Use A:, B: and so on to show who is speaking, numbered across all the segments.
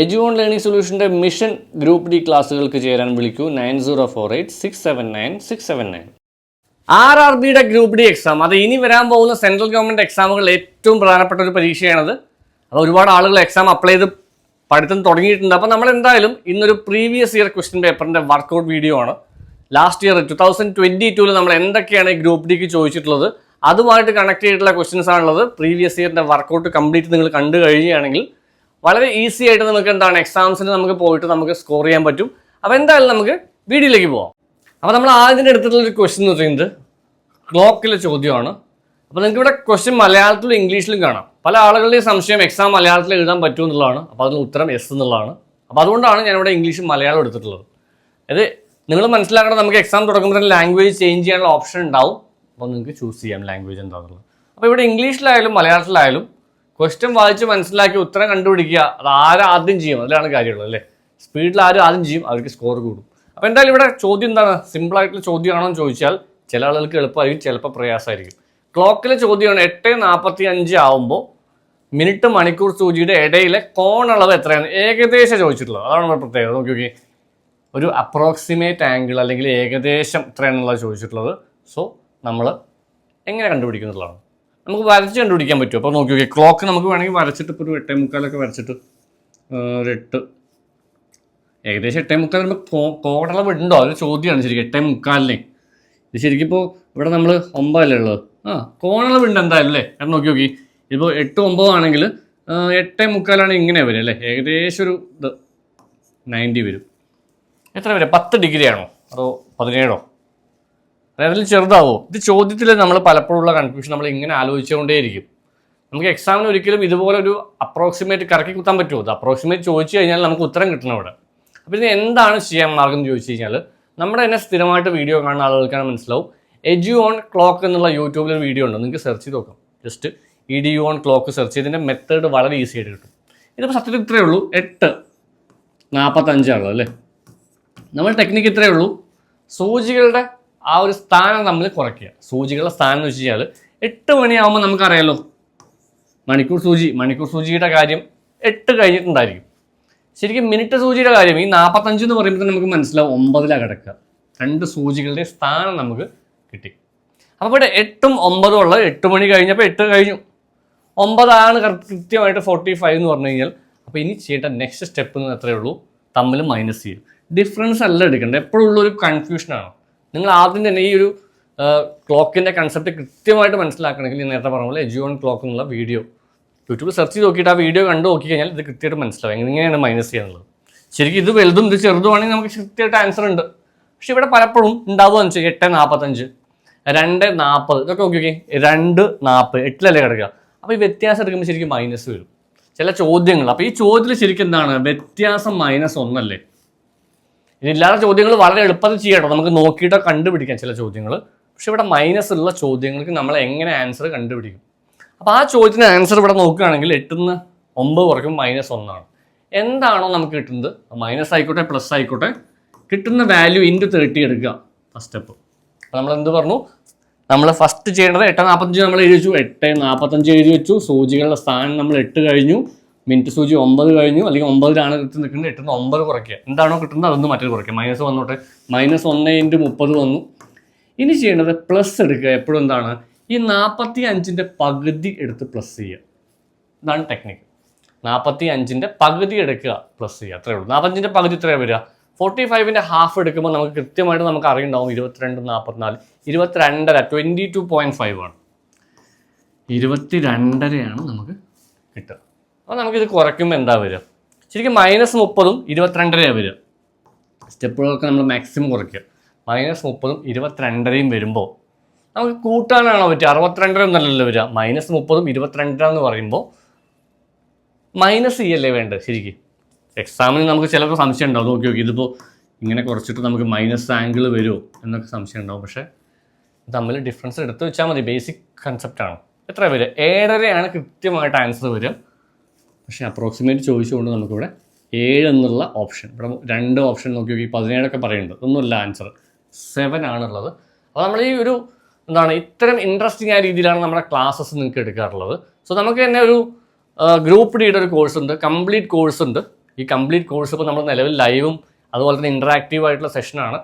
A: എജു on learning സൊല്യൂഷന്റെ mission group D ക്ലാസ്സുകൾക്ക് ചേരാൻ വിളിക്കൂ nine zero four eight six seven nine six seven nine. R R ബിയുടെ group D exam. അത് ഇനി വരാൻ പോകുന്ന സെൻട്രൽ ഗവൺമെന്റ് എക്സാമുകൾ ഏറ്റവും പ്രധാനപ്പെട്ട ഒരു പരീക്ഷയാണത്. അത് ഒരുപാട് ആളുകൾ എക്സാം അപ്ലൈ ചെയ്ത് പഠിത്തം തുടങ്ങിയിട്ടുണ്ട്. അപ്പോൾ നമ്മൾ എന്തായാലും ഇന്നൊരു പ്രീവിയസ് ഇയർ ക്വസ്റ്റ്യൻ പേപ്പറിന്റെ വർക്കൗട്ട് വീഡിയോ ആണ്. Last year two thousand twenty ടൂവിൽ നമ്മൾ എന്തൊക്കെയാണ് ഈ ഗ്രൂപ്പ് ഡിക്ക് ചോദിച്ചിട്ടുള്ളത് അതുമായിട്ട് കണക്ട് ചെയ്തിട്ടുള്ള ക്വസ്റ്റ്യൻസ് ആണുള്ളത്. പ്രീവിയസ് ഇയറിന്റെ വർക്കൗട്ട് കംപ്ലീറ്റ് നിങ്ങൾ കണ്ടു കഴിയുകയാണെങ്കിൽ വളരെ ഈസി ആയിട്ട് നമുക്ക് എന്താണ് എക്സാംസിന് നമുക്ക് പോയിട്ട് നമുക്ക് സ്കോർ ചെയ്യാൻ പറ്റും. അപ്പോൾ എന്തായാലും നമുക്ക് വീഡിയോയിലേക്ക് പോവാം. അപ്പോൾ നമ്മൾ ആദ്യം എടുത്തിട്ടുള്ള ഒരു ക്വസ്റ്റ്യൻ എന്ന് പറയുന്നത് ക്ലോക്കിലെ ചോദ്യമാണ്. അപ്പോൾ നിങ്ങൾക്ക് ഇവിടെ ക്വസ്റ്റ്യൻ മലയാളത്തിലും ഇംഗ്ലീഷിലും കാണാം. പല ആളുകളുടെയും സംശയം എക്സാം മലയാളത്തിൽ എഴുതാൻ പറ്റും എന്നുള്ളതാണ്. അപ്പോൾ അതിന് ഉത്തരം എസ് എന്നുള്ളതാണ്. അപ്പോൾ അതുകൊണ്ടാണ് ഞാനിവിടെ ഇംഗ്ലീഷും മലയാളം എടുത്തിട്ടുള്ളത്. അത് നിങ്ങൾ മനസ്സിലാക്കണം നമുക്ക് എക്സാം തുടങ്ങുമ്പോൾ തന്നെ ലാംഗ്വേജ് ചേഞ്ച് ചെയ്യാനുള്ള ഓപ്ഷൻ ഉണ്ടാവും. അപ്പോൾ നിങ്ങൾക്ക് ചൂസ് ചെയ്യാം ലാംഗ്വേജ് എന്താണെന്നുള്ളത് അപ്പോൾ ഇവിടെ ഇംഗ്ലീഷിലായാലും മലയാളത്തിലായാലും ക്വസ്റ്റ്യൻ വായിച്ച് മനസ്സിലാക്കി ഉത്തരം കണ്ടുപിടിക്കുക. അത് ആരും ആദ്യം ചെയ്യും? അതിലാണ് കാര്യമുള്ളത് അല്ലേ? സ്പീഡിൽ ആരും ആദ്യം ചെയ്യും അവർക്ക് സ്കോർ കൂടും. അപ്പോൾ എന്തായാലും ഇവിടെ ചോദ്യം എന്താണ്? സിമ്പിളായിട്ടുള്ള ചോദ്യമാണോ എന്ന് ചോദിച്ചാൽ ചില ആളുകൾക്ക് എളുപ്പമായിരിക്കും ചിലപ്പോൾ പ്രയാസമായിരിക്കും. ക്ലോക്കിലെ ചോദ്യമാണ് എട്ട് നാൽപ്പത്തി അഞ്ച് ആവുമ്പോൾ മിനിറ്റ് മണിക്കൂർ സൂചിയുടെ ഇടയിലെ കോൺ അളവ് എത്രയാണ്? ഏകദേശം ചോദിച്ചിട്ടുള്ളത്. അതാണ് നമ്മുടെ പ്രത്യേകത. നോക്കി നോക്കി. ഒരു അപ്രോക്സിമേറ്റ് ആംഗിൾ അല്ലെങ്കിൽ ഏകദേശം എത്രയാണെന്നുള്ളത് ചോദിച്ചിട്ടുള്ളത്. സോ നമ്മൾ എങ്ങനെ കണ്ടുപിടിക്കുന്നുള്ളതാണ് നമുക്ക് വരച്ച് കണ്ടുപിടിക്കാൻ പറ്റും. അപ്പോൾ നോക്കി നോക്കി ക്ലോക്ക് നമുക്ക് വേണമെങ്കിൽ വരച്ചിട്ട് ഇപ്പോൾ ഒരു എട്ടേ മുക്കാലൊക്കെ വരച്ചിട്ട് ഒരു എട്ട്. ഏകദേശം എട്ടേ മുക്കാൽ വരുമ്പോൾ കോടളവ് ഉണ്ടോ? അതൊരു ചോദ്യമാണ് ശരിക്കും എട്ടേ മുക്കാലിനെ. ഇത് ശരിക്കും ഇപ്പോൾ ഇവിടെ നമ്മൾ ഒമ്പതല്ലേ ഉള്ളത് ആ കോണളവ് ഉണ്ട് എന്തായാലും അല്ലേ? കാരണം നോക്കി നോക്കി. ഇപ്പോൾ എട്ട് ഒമ്പത് ആണെങ്കിൽ എട്ടേ മുക്കാലാണ് ഇങ്ങനെ വരും അല്ലേ? ഏകദേശം ഒരു ഇത് നയന്റി വരും. എത്ര വരും? പത്ത് ഡിഗ്രി ആണോ അതോ പതിനേഴോ? അതായത് ചെറുതാവോ? ഇത് ചോദ്യത്തിൽ നമ്മൾ പലപ്പോഴും ഉള്ള കൺഫ്യൂഷൻ നമ്മൾ ഇങ്ങനെ ആലോചിച്ചുകൊണ്ടേയിരിക്കും. നമുക്ക് എക്സാമിന് ഒരിക്കലും ഇതുപോലെ ഒരു അപ്രോക്സിമേറ്റ് കറക്കി കുത്താൻ പറ്റുമോ? അപ്രോക്സിമേറ്റ് ചോദിച്ചു കഴിഞ്ഞാൽ നമുക്ക് ഉത്തരം കിട്ടണം ഇവിടെ അപ്പോൾ ഇത് എന്താണ് ചെയ്യാൻ മാർഗം എന്ന് ചോദിച്ചു കഴിഞ്ഞാൽ നമ്മുടെ തന്നെ സ്ഥിരമായിട്ട് വീഡിയോ കാണുന്ന ആളുകൾക്കാണ് മനസ്സിലാവും. എജു ഓൺ ക്ലോക്ക് എന്നുള്ള യൂട്യൂബിൽ ഒരു വീഡിയോ ഉണ്ട്. നിങ്ങൾക്ക് സെർച്ച് ചെയ്ത് നോക്കാം. Just E D U on clock search ചെയ്തതിന്റെ മെത്തേഡ് വളരെ ഈസി ആയിട്ട് കിട്ടും. ഇതിപ്പോൾ സത്യത്തിൽ ഇത്രയേ ഉള്ളൂ. എട്ട് നാൽപ്പത്തഞ്ചാണല്ലോ അല്ലേ? നമ്മൾ ടെക്നിക്ക് ഇത്രയേ ഉള്ളൂ. സൂചികളുടെ ആ ഒരു സ്ഥാനം നമ്മൾ കുറയ്ക്കുക. സൂചികളുടെ സ്ഥാനം എന്ന് വെച്ച് കഴിഞ്ഞാൽ എട്ട് മണിയാകുമ്പോൾ നമുക്കറിയാലോ മണിക്കൂർ സൂചി മണിക്കൂർ സൂചിയുടെ കാര്യം എട്ട് കഴിഞ്ഞിട്ടുണ്ടായിരിക്കും. ശരിക്കും മിനിറ്റ് സൂചിയുടെ കാര്യം ഈ നാൽപ്പത്തഞ്ച് എന്ന് പറയുമ്പോൾ നമുക്ക് മനസ്സിലാവും ഒമ്പതിലാണ് കിടക്കുക. രണ്ട് സൂചികളുടെ സ്ഥാനം നമുക്ക് കിട്ടി. അപ്പോൾ ഇവിടെ എട്ടും ഒമ്പതും ഉള്ള എട്ട് മണി കഴിഞ്ഞപ്പോൾ എട്ട് കഴിഞ്ഞു. ഒമ്പതാണ് കൃത്യമായിട്ട് ഫോർട്ടി ഫൈവ് എന്ന് പറഞ്ഞു കഴിഞ്ഞാൽ അപ്പോൾ ഇനി ചെയ്യേണ്ട നെക്സ്റ്റ് സ്റ്റെപ്പ് എന്ന് എത്രയേ ഉള്ളൂ തമ്മിൽ മൈനസ് ചെയ്യും ഡിഫറൻസ് അല്ല എടുക്കേണ്ടത്. എപ്പോഴും ഉള്ളൊരു കൺഫ്യൂഷനാണ് നിങ്ങൾ ആദ്യം തന്നെ ഈ ഒരു ക്ലോക്കിന്റെ കൺസെപ്റ്റ് കൃത്യമായിട്ട് മനസ്സിലാക്കണമെങ്കിൽ നേരത്തെ പറഞ്ഞ പോലെ എജിയോൺ ക്ലോക്ക് എന്നുള്ള വീഡിയോ യൂട്യൂബിൽ സെർച്ച് ചെയ്ത് നോക്കിയിട്ട് ആ വീഡിയോ കണ്ടു നോക്കി കഴിഞ്ഞാൽ ഇത് കൃത്യമായിട്ട് മനസ്സിലാവും. എങ്ങനെയാണ് മൈനസ് ചെയ്യാനുള്ളത്? ശരിക്കും ഇത് വലുതും ഇത് ചെറുതുമാണെങ്കിൽ നമുക്ക് കൃത്യമായിട്ട് ആൻസർ ഉണ്ട്. പക്ഷേ ഇവിടെ പലപ്പോഴും ഉണ്ടാവുക വെച്ചാൽ എട്ട് നാൽപ്പത്തഞ്ച് രണ്ട് നാൽപ്പത് ഇതൊക്കെ നോക്കി നോക്കി. രണ്ട് നാൽപ്പത് എട്ടിലല്ലേ കിടക്കുക? അപ്പോൾ ഈ വ്യത്യാസം എടുക്കുമ്പോൾ ശരിക്കും മൈനസ് വരും. ചില ചോദ്യങ്ങൾ. അപ്പോൾ ഈ ചോദ്യത്തിൽ ശരിക്കും എന്താണ്? വ്യത്യാസം മൈനസ് ഒന്നല്ലേ? ഇതില്ലാത്ത ചോദ്യങ്ങൾ വളരെ എളുപ്പത്തിൽ ചെയ്യണം. നമുക്ക് നോക്കിയിട്ടോ കണ്ടുപിടിക്കാം ചില ചോദ്യങ്ങൾ. പക്ഷെ ഇവിടെ മൈനസ് ഉള്ള ചോദ്യങ്ങൾക്ക് നമ്മൾ എങ്ങനെ ആൻസർ കണ്ടുപിടിക്കും? അപ്പോൾ ആ ചോദ്യത്തിന് ആൻസർ ഇവിടെ നോക്കുകയാണെങ്കിൽ എട്ടുന്ന് ഒമ്പത് കുറയ്ക്കും മൈനസ് ഒന്നാണ്. എന്താണോ നമുക്ക് കിട്ടുന്നത്? മൈനസ് ആയിക്കോട്ടെ പ്ലസ് ആയിക്കോട്ടെ. കിട്ടുന്ന വാല്യൂ ഇന്റു തേർട്ടി എടുക്കുക. ഫസ്റ്റ് സ്റ്റെപ്പ് അപ്പോൾ നമ്മൾ എന്ത് പറഞ്ഞു? നമ്മൾ ഫസ്റ്റ് ചെയ്യേണ്ടത് എട്ട് നാൽപ്പത്തഞ്ച് നമ്മൾ എഴുതി വെച്ചു. എട്ട് നാൽപ്പത്തഞ്ച് എഴുതി വെച്ചു. സൂചികളുടെ സ്ഥാനം നമ്മൾ എട്ട് കഴിഞ്ഞു. മിനിറ്റ് സൂചി ഒമ്പത് കഴിഞ്ഞു അല്ലെങ്കിൽ ഒമ്പതിലാണ് കിട്ടി നിൽക്കുന്നത് എട്ടിന് ഒമ്പത് കുറയ്ക്കുക. എന്താണോ കിട്ടുന്നത് അതൊന്ന് മറ്റൊരു കുറയ്ക്കുക. മൈനസ് വന്നോട്ടെ മൈനസ് ഒന്ന് ഇന്റു മുപ്പത് വന്നു. ഇനി ചെയ്യേണ്ടത് പ്ലസ് എടുക്കുക. എപ്പോഴും എന്താണ്? ഈ നാൽപ്പത്തി അഞ്ചിന്റെ പകുതി എടുത്ത് പ്ലസ് ചെയ്യുക. ഇതാണ് ടെക്നിക്ക് നാൽപ്പത്തി അഞ്ചിന്റെ പകുതി എടുക്കുക പ്ലസ് ചെയ്യുക. അത്രേ ഉള്ളൂ. നാൽപ്പത്തഞ്ചിന്റെ പകുതി ഇത്രയാണ് വരിക? ഫോർട്ടി ഫൈവിന്റെ ഹാഫ് എടുക്കുമ്പോൾ നമുക്ക് കൃത്യമായിട്ട് നമുക്ക് അറിയുണ്ടാവും. ഇരുപത്തിരണ്ട് നാൽപ്പത്തിനാല് ഇരുപത്തിരണ്ടര ട്വന്റി ടു പോയിന്റ് ഫൈവ് ആണ്. ഇരുപത്തി രണ്ടരയാണ് നമുക്ക് കിട്ടുക. അപ്പോൾ നമുക്കിത് കുറയ്ക്കുമ്പോൾ എന്താ വരിക? ശരിക്കും മൈനസ് മുപ്പതും ഇരുപത്തിരണ്ടരയാണ് വരിക. സ്റ്റെപ്പുകളൊക്കെ നമ്മൾ മാക്സിമം കുറയ്ക്കുക. മൈനസ് മുപ്പതും ഇരുപത്തിരണ്ടരയും വരുമ്പോൾ നമുക്ക് കൂട്ടാനാണോ പറ്റുക അറുപത്തിരണ്ടര എന്നല്ലല്ലോ വരിക. മൈനസ് മുപ്പതും ഇരുപത്തിരണ്ടര എന്ന് പറയുമ്പോൾ മൈനസ് ചെയ്യല്ലേ വേണ്ടത് ശരിക്കും? എക്സാമിന് നമുക്ക് ചിലപ്പോൾ സംശയം ഉണ്ടാവും. നോക്കി നോക്കി. ഇതിപ്പോൾ ഇങ്ങനെ കുറച്ചിട്ട് നമുക്ക് മൈനസ് ആംഗിൾ വരുമോ എന്നൊക്കെ സംശയം ഉണ്ടാവും. പക്ഷേ തമ്മിൽ ഡിഫറൻസ് എടുത്ത് വെച്ചാൽ മതി. ബേസിക് കൺസെപ്റ്റാണ് എത്ര വരിക? ഏഴരയാണ് കൃത്യമായിട്ട് ആൻസർ വരിക. പക്ഷേ അപ്രോക്സിമേറ്റ് ചോദിച്ചുകൊണ്ട് നമുക്കിവിടെ ഏഴ് എന്നുള്ള ഓപ്ഷൻ. ഇവിടെ രണ്ട് ഓപ്ഷൻ നോക്കി നോക്കി പതിനേഴൊക്കെ പറയുന്നുണ്ട്. ഒന്നുമില്ല ആൻസർ. സെവൻ ആണുള്ളത്. അപ്പോൾ നമ്മൾ ഈ ഒരു എന്താണ് ഇത്തരം ഇൻട്രസ്റ്റിംഗ് ആയ രീതിയിലാണ് നമ്മുടെ ക്ലാസ്സസ് നിങ്ങൾക്ക് എടുക്കാറുള്ളത്. സോ നമുക്ക് തന്നെ ഒരു ഗ്രൂപ്പ് ഡിയുടെ ഒരു കോഴ്സ് ഉണ്ട്. കംപ്ലീറ്റ് കോഴ്സ് ഉണ്ട്. ഈ കംപ്ലീറ്റ് കോഴ്സ് ഇപ്പോൾ നമ്മൾ നിലവിൽ ലൈവും അതുപോലെ തന്നെ ഇന്ററാക്റ്റീവ് ആയിട്ടുള്ള സെഷനാണ്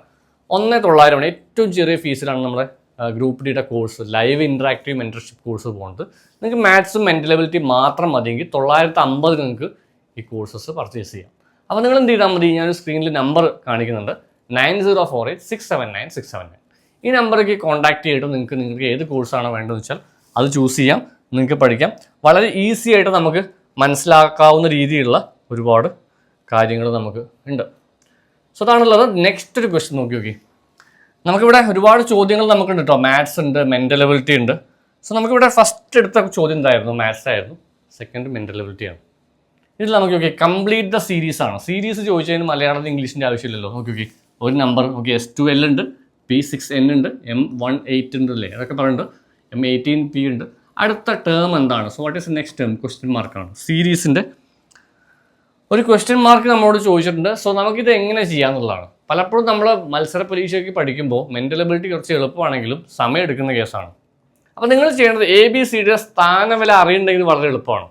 A: ഒന്നേ തൊള്ളായിരം ഏറ്റവും ചെറിയ ഫീസിലാണ് നമ്മുടെ ഗ്രൂപ്പ് ഡിയുടെ course live interactive mentorship course പോകുന്നത്. നിങ്ങൾക്ക് മാത്സും മെന്റലബിലിറ്റി മാത്രം മതിയെങ്കിൽ തൊള്ളായിരത്തി അമ്പത് നിങ്ങൾക്ക് ഈ കോഴ്സസ് പർച്ചേസ് ചെയ്യാം. അപ്പോൾ നിങ്ങൾ എന്ത് ചെയ്താൽ മതി? ഞാനൊരു സ്ക്രീനിൽ നമ്പർ കാണിക്കുന്നുണ്ട്. Nine zero four eight six seven nine six seven nine. ഈ നമ്പറേക്ക് കോൺടാക്ട് ചെയ്തിട്ട് നിങ്ങൾക്ക് നിങ്ങൾക്ക് ഏത് കോഴ്സാണോ വേണ്ടതെന്ന് വെച്ചാൽ അത് ചൂസ് ചെയ്യാം. നിങ്ങൾക്ക് പഠിക്കാം. വളരെ ഈസി ആയിട്ട് നമുക്ക് മനസ്സിലാക്കാവുന്ന രീതിയിലുള്ള ഒരുപാട് കാര്യങ്ങൾ നമുക്ക് ഉണ്ട്. സോ അതാണുള്ളത്. നെക്സ്റ്റ് ഒരു ക്വസ്റ്റ്യൻ നോക്കി നോക്കി. നമുക്കിവിടെ ഒരുപാട് ചോദ്യങ്ങൾ നമുക്കുണ്ട് കേട്ടോ മാത്സ് ഉണ്ട് മെന്റലബിലിറ്റി ഉണ്ട്. സോ നമുക്കിവിടെ ഫസ്റ്റ് എടുത്ത ചോദ്യം എന്തായിരുന്നു? മാത്സ് ആയിരുന്നു. സെക്കൻഡ് മെന്റലബിലിറ്റി ആണ്. ഇതിൽ നമുക്ക് ഓക്കെ കംപ്ലീറ്റ് ദ സീരീസ് ആണ്. സീരീസ് ചോദിച്ചതിന് മലയാളത്തിൽ ഇംഗ്ലീഷിന്റെ ആവശ്യമില്ലല്ലോ. ഓക്കെ ഓക്കെ ഒരു number okay S two L ഉണ്ട് പി സിക്സ് എൻ ഉണ്ട് എം വൺ എയ്റ്റ് ഉണ്ട് അല്ലേ? അതൊക്കെ പറയുന്നുണ്ട്. എം എയ്റ്റീൻ പി ഉണ്ട്. അടുത്ത ടേം എന്താണ്? So what is next term question മാർക്കാണ് സീരീസിന്റെ ഒരു ക്വസ്റ്റ്യൻ മാർക്ക് നമ്മളോട് ചോദിച്ചിട്ടുണ്ട്. സോ നമുക്കിത് എങ്ങനെ ചെയ്യാന്നുള്ളതാണ്. പലപ്പോഴും നമ്മൾ മത്സര പരീക്ഷയ്ക്ക് പഠിക്കുമ്പോൾ മെന്റൽ എബിലിറ്റി കുറച്ച് എളുപ്പമാണെങ്കിലും സമയം എടുക്കുന്ന കേസാണ്. അപ്പോൾ നിങ്ങൾ ചെയ്യേണ്ടത് എ ബി സിയുടെ സ്ഥാനവില അറിയണ്ടെങ്കിൽ വളരെ എളുപ്പമാണ്.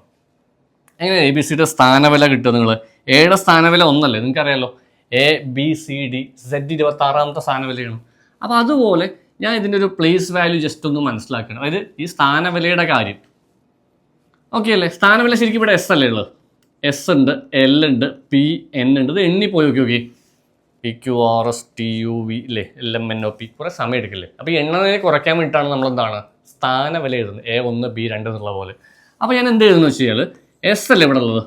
A: എങ്ങനെ എ ബി സിയുടെ സ്ഥാനവില കിട്ടുക നിങ്ങൾ എയുടെ സ്ഥാനവില ഒന്നല്ലേ? നിങ്ങൾക്കറിയാലോ. A B C D Z ഇരുപത്തി ആറാമത്തെ സ്ഥാനവിലയാണ്. അപ്പോൾ അതുപോലെ ഞാൻ ഇതിന്റെ ഒരു പ്ലേസ് വാല്യൂ ജസ്റ്റ് ഒന്ന് മനസ്സിലാക്കണം. അതായത് ഈ സ്ഥാനവിലയുടെ കാര്യം. ഓക്കെ അല്ലേ? സ്ഥാനവില ശരിക്കും ഇവിടെ എസ് അല്ലേ ഉള്ളത്? എസ് ഉണ്ട് എൽ ഉണ്ട് പി എൻ ഉണ്ട്. ഇത് എണ്ണി പോയി ഓക്കെ നോക്കി P Q R S T U V അല്ലേ L M N O P കുറേ സമയം എടുക്കില്ലേ അപ്പോൾ ഈ എണ്ണനെ കുറയ്ക്കാൻ വേണ്ടിയിട്ടാണ് നമ്മൾ എന്താണ് സ്ഥാനവില എഴുതുന്നത്. എ ഒന്ന് ബി രണ്ട് എന്നുള്ള പോലെ. അപ്പോൾ ഞാൻ എന്ത് എഴുതുന്നു വെച്ച് കഴിഞ്ഞാൽ എസ് അല്ലേ ഇവിടെ ഉള്ളത്?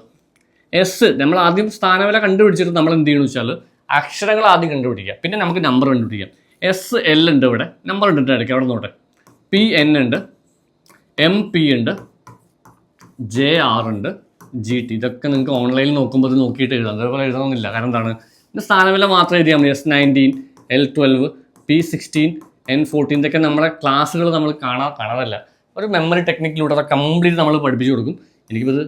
A: എസ് നമ്മൾ ആദ്യം സ്ഥാനവില കണ്ടുപിടിച്ചിട്ട് നമ്മൾ എന്ത് ചെയ്യണമെന്ന് വെച്ചാൽ അക്ഷരങ്ങൾ ആദ്യം കണ്ടുപിടിക്കുക. പിന്നെ നമുക്ക് നമ്പർ കണ്ടുപിടിക്കാം. എസ് എൽ ഉണ്ട് ഇവിടെ. നമ്പർ ഉണ്ട് എടുക്കുക അവിടെ നോട്ടെ. പി എൻ ഉണ്ട്. എം പി ഉണ്ട്. ജെ ആർ ഉണ്ട്. ജി ടി ഇതൊക്കെ നിങ്ങൾക്ക് ഓൺലൈനിൽ നോക്കുമ്പോൾ നോക്കിയിട്ട് എഴുതാം. അതേപോലെ എഴുതണമെന്നില്ല. കാരണം എന്താണ്? ഇത് സ്ഥാനവില മാത്രം എഴുതിയാൽ മതി. S nineteen L twelve P sixteen N fourteen ഇതൊക്കെ നമ്മുടെ ക്ലാസ്സുകൾ നമ്മൾ കാണാ കാണാറില്ല. ഒരു മെമ്മറി ടെക്നിക്കിലൂടെ അത് കംപ്ലീറ്റ് നമ്മൾ പഠിപ്പിച്ചു കൊടുക്കും. എനിക്കിത്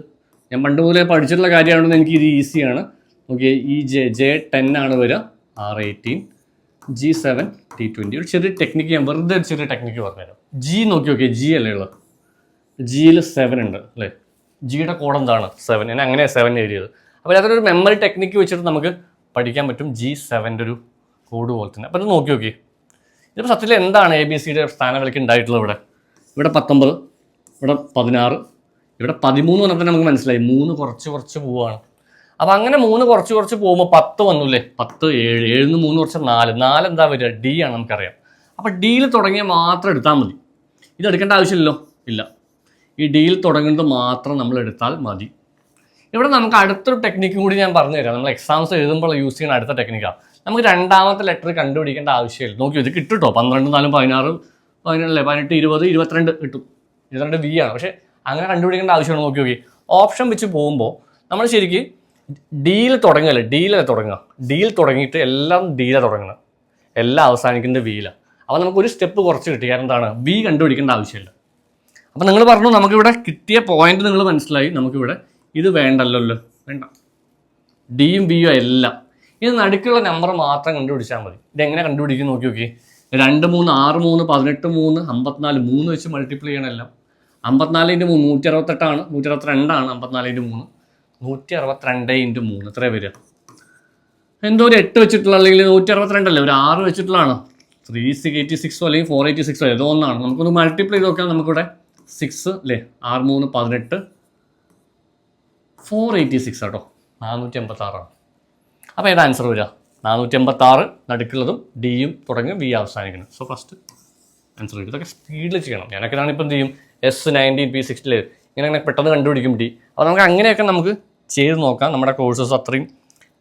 A: ഞാൻ പണ്ട് മുതലേ പഠിച്ചിട്ടുള്ള കാര്യമാണെന്ന് എനിക്ക് ഇത് ഈസിയാണ് ഓക്കെ ഈ ജെ ജെ ടെൻ ആണ് വരിക. R eighteen G seven T twenty ഒരു ചെറിയ ടെക്നിക്ക് ഞാൻ വെറുതെ ഒരു ചെറിയ ടെക്നിക്ക് പറഞ്ഞുതരാം. ജി നോക്കി നോക്കി ജി അല്ലേ ഉള്ളത് ജിയിൽ സെവൻ ഉണ്ട് അല്ലേ? ജിയുടെ കോഡ് എന്താണ്? സെവൻ ഞാൻ അങ്ങനെ സെവൻ എഴുതിയത്. അപ്പോൾ അതൊരു മെമ്മറി ടെക്നിക്ക് വെച്ചിട്ട് നമുക്ക് പഠിക്കാൻ പറ്റും ജി സെവന്റെ ഒരു കോഡ് പോലെ തന്നെ. അപ്പോൾ ഇത് നോക്കി നോക്കി. ഇതിപ്പോൾ സത്യത്തിൽ എന്താണ് എ ബി സിയുടെ സ്ഥാനവിലക്ക് ഉണ്ടായിട്ടുള്ളത് ഇവിടെ? ഇവിടെ പത്തൊമ്പത് ഇവിടെ പതിനാറ് ഇവിടെ പതിമൂന്ന് വന്നപ്പോൾ നമുക്ക് മനസ്സിലായി. മൂന്ന് കുറച്ച് കുറച്ച് പോവുകയാണ് അപ്പോൾ അങ്ങനെ മൂന്ന് കുറച്ച് കുറച്ച് പോകുമ്പോൾ പത്ത് വന്നുല്ലേ? പത്ത് ഏഴ് ഏഴിന്ന് മൂന്ന് കുറച്ച് നാല്. നാല് എന്താ വരിക? ഡി ആണ് നമുക്കറിയാം. അപ്പോൾ ഡിയിൽ തുടങ്ങിയാൽ മാത്രം എടുത്താൽ മതി. ഇത് എടുക്കേണ്ട ആവശ്യമില്ലല്ലോ? ഇല്ല. ഈ ഡിയിൽ തുടങ്ങുന്നത് മാത്രം നമ്മൾ എടുത്താൽ മതി. ഇവിടെ നമുക്ക് അടുത്തൊരു ടെക്നിക്കും കൂടി ഞാൻ പറഞ്ഞു തരാം. നമ്മൾ എക്സാംസ് എഴുതുമ്പോൾ യൂസ് ചെയ്യുന്ന അടുത്ത ടെക്നിക്കാണ് നമുക്ക് രണ്ടാമത്തെ ലെറ്റർ കണ്ടുപിടിക്കേണ്ട ആവശ്യമില്ല. നോക്കി ഇത് കിട്ടുട്ടോ? കേട്ടോ പന്ത്രണ്ട് നാലും പതിനാറ് പതിനേഴല്ലേ? പതിനെട്ട് ഇരുപത് ഇരുപത്തിരണ്ട് കിട്ടും. ഇരുപത്തിരണ്ട് വി ആണ്. പക്ഷേ അങ്ങനെ കണ്ടുപിടിക്കേണ്ട ആവശ്യമാണ് നോക്കി നോക്കി. ഓപ്ഷൻ വെച്ച് പോകുമ്പോൾ നമ്മൾ ശരിക്ക് ഡിയിൽ തുടങ്ങല്ലേ? ഡിയിലല്ലേ തുടങ്ങുക? ഡിയിൽ തുടങ്ങിയിട്ട് എല്ലാം ഡിയിലെ തുടങ്ങണം എല്ലാം അവസാനിക്കുന്നത് വിയിലാണ് അപ്പോൾ നമുക്ക് ഒരു സ്റ്റെപ്പ് കുറച്ച് കിട്ടി. കാരണം എന്താണ്? വി കണ്ടുപിടിക്കേണ്ട ആവശ്യമില്ല. അപ്പം നിങ്ങൾ പറഞ്ഞു നമുക്കിവിടെ കിട്ടിയ പോയിന്റ് നിങ്ങൾ മനസ്സിലായി. നമുക്കിവിടെ ഇത് വേണ്ടല്ലോ വേണ്ട. ഡിയും ബിയും എല്ലാം. ഇത് നടുക്കുള്ള നമ്പർ മാത്രം കണ്ടുപിടിച്ചാൽ മതി. ഇതെങ്ങനെ കണ്ടുപിടിക്കും നോക്കി നോക്കി രണ്ട് മൂന്ന് ആറ് മൂന്ന് പതിനെട്ട് മൂന്ന് അമ്പത്തിനാല് മൂന്ന് വെച്ച് മൾട്ടിപ്ലൈ ചെയ്യണം എല്ലാം. അമ്പത്തിനാല് ഇന്റു മൂന്ന് നൂറ്റി അറുപത്തെട്ടാണ് നൂറ്റി അറുപത്തിരണ്ടാണ് അമ്പത്തിനാല് ഇന്റു മൂന്ന്. നൂറ്റി അറുപത്തിരണ്ട് ഇന്റു മൂന്ന്. എത്ര വരിക? എന്തോ ഒരു എട്ട് വെച്ചിട്ടുള്ള അല്ലെങ്കിൽ നൂറ്റി അറുപത്തിരണ്ടല്ലേ ഒരു ആറ് വെച്ചിട്ടുള്ളതാണ്? ത്രീ സിക്സ് എയ്റ്റി സിക്സോ അല്ലെങ്കിൽ ഫോർ എയ്റ്റി സിക്സോ ഏതോ ഒന്നാണ്. നമുക്കൊന്ന് മൾട്ടിപ്ലൈ ചെയ്ത് നോക്കിയാൽ നമുക്കിവിടെ സിക്സ് അല്ലേ ആറ് മൂന്ന് പതിനെട്ട് ഫോർ എയ്റ്റി സിക്സ് കേട്ടോ നാനൂറ്റി എൺപത്താറാണ് അപ്പോൾ ഏതാ ആൻസർ വരിക? നാനൂറ്റി എൺപത്താറ് നടുക്കുള്ളതും ഡിയും തുടങ്ങി വി അവസാനിക്കുന്നത് സോ ഫസ്റ്റ് ആൻസർ വരും ഇതൊക്കെ സ്പീഡിൽ ചെയ്യണം. ഞാനൊക്കെ ഇപ്പോൾ എന്ത് ചെയ്യും? എസ് നയന്റീൻ പി സിക്സ്റ്റിൽ ഇങ്ങനെ അങ്ങനെ പെട്ടെന്ന് കണ്ടുപിടിക്കും ഡി അപ്പോൾ നമുക്ക് അങ്ങനെയൊക്കെ നമുക്ക് ചെയ്ത് നോക്കാം. നമ്മുടെ കോഴ്സസ് അത്രയും